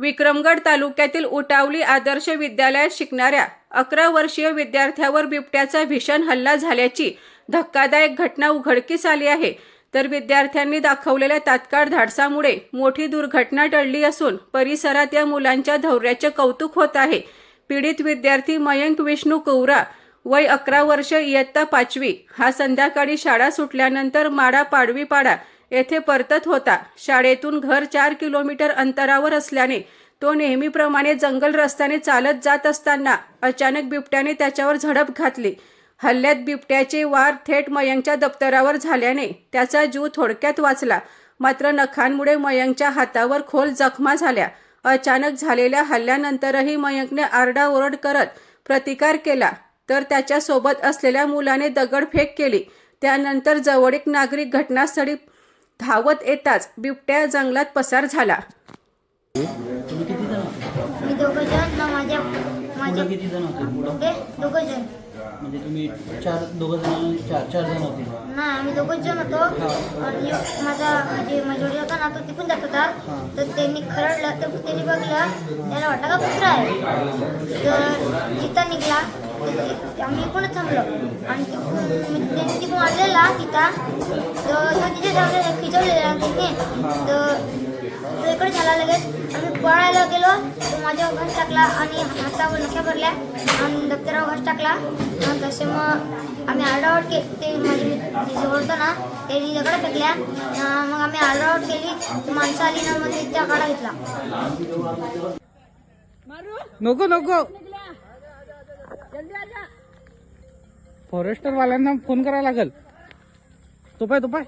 विक्रमगड तालुक्यातील उटावली आदर्श विद्यालयात शिकणाऱ्या अकरा वर्षीय विद्यार्थ्यावर बिबट्याचा भीषण हल्ला झाल्याची धक्कादायक घटना उघडकीस आली आहे. तर विद्यार्थ्यांनी दाखवलेल्या तात्काळ धाडसामुळे मोठी दुर्घटना टळली असून परिसरात या मुलांच्या धौर्याचे कौतुक होत आहे. पीडित विद्यार्थी मयंक विष्णू कौरा वय अकरा वर्ष इयत्ता पाचवी. हा संध्याकाळी शाळा सुटल्यानंतर माडा पाडवीपाडा येथे परतत होता. शाळेतून घर चार किलोमीटर अंतरावर असल्याने तो नेहमीप्रमाणे जंगल रस्त्याने चालत जात असताना अचानक बिबट्याने त्याच्यावर झडप घातली. हल्ल्यात बिबट्याचे वार थेट मयंकच्या दप्तरावर झाल्याने त्याचा जीव थोडक्यात वाचला. मात्र नखांमुळे मयंकच्या हातावर खोल जखमा झाल्या. अचानक झालेल्या हल्ल्यानंतरही मयंकने आरडाओरड करत प्रतिकार केला. तर त्याच्यासोबत असलेल्या मुलाने दगडफेक केली. त्यानंतर जवळीक नागरिक घटनास्थळी धावत येताच बिबट्या जंगलात पसार झाला. तुम्ही किती जण होते? मी दोघं जण ना माझ्या माझे मुलं किती जण होते? मुलं? ते दोघं जण. म्हणजे तुम्ही चार दोघं जण चार चार जण होते. नाही आम्ही दोघंच जण होतो. आणि माझा म्हणजे होता ना तो तिकून जात होता. तर त्यांनी खरडलं तर त्यांनी बघलं त्याला वाटलं का कुत्रा आहे. तर चिता निघला आम्ही इकडूनच थांबलो आणि तिकडून त्यांनी तिकडून वाढलेला तिथं. तर तिथे थांबलेला खिचवलेला तिथे. तर तो इकडे झाला लगेच. आम्ही पळायला गेलो. तो माझ्यावर घास टाकला आणि हातावर नख्या भरल्या. आणि दप्तरावर घास टाकला. आणि तसे मग आम्ही आरडाओरड के ते माझे जवळ होतं ना त्यांनी दगड फेकल्या. मग आम्ही आरडाओरड केली. तर माणसं आली ना मग त्या काढा घेतला. नको नको. फॉरेस्टर वाल्यांना फोन करायला लागेल. तो पाय तो पाय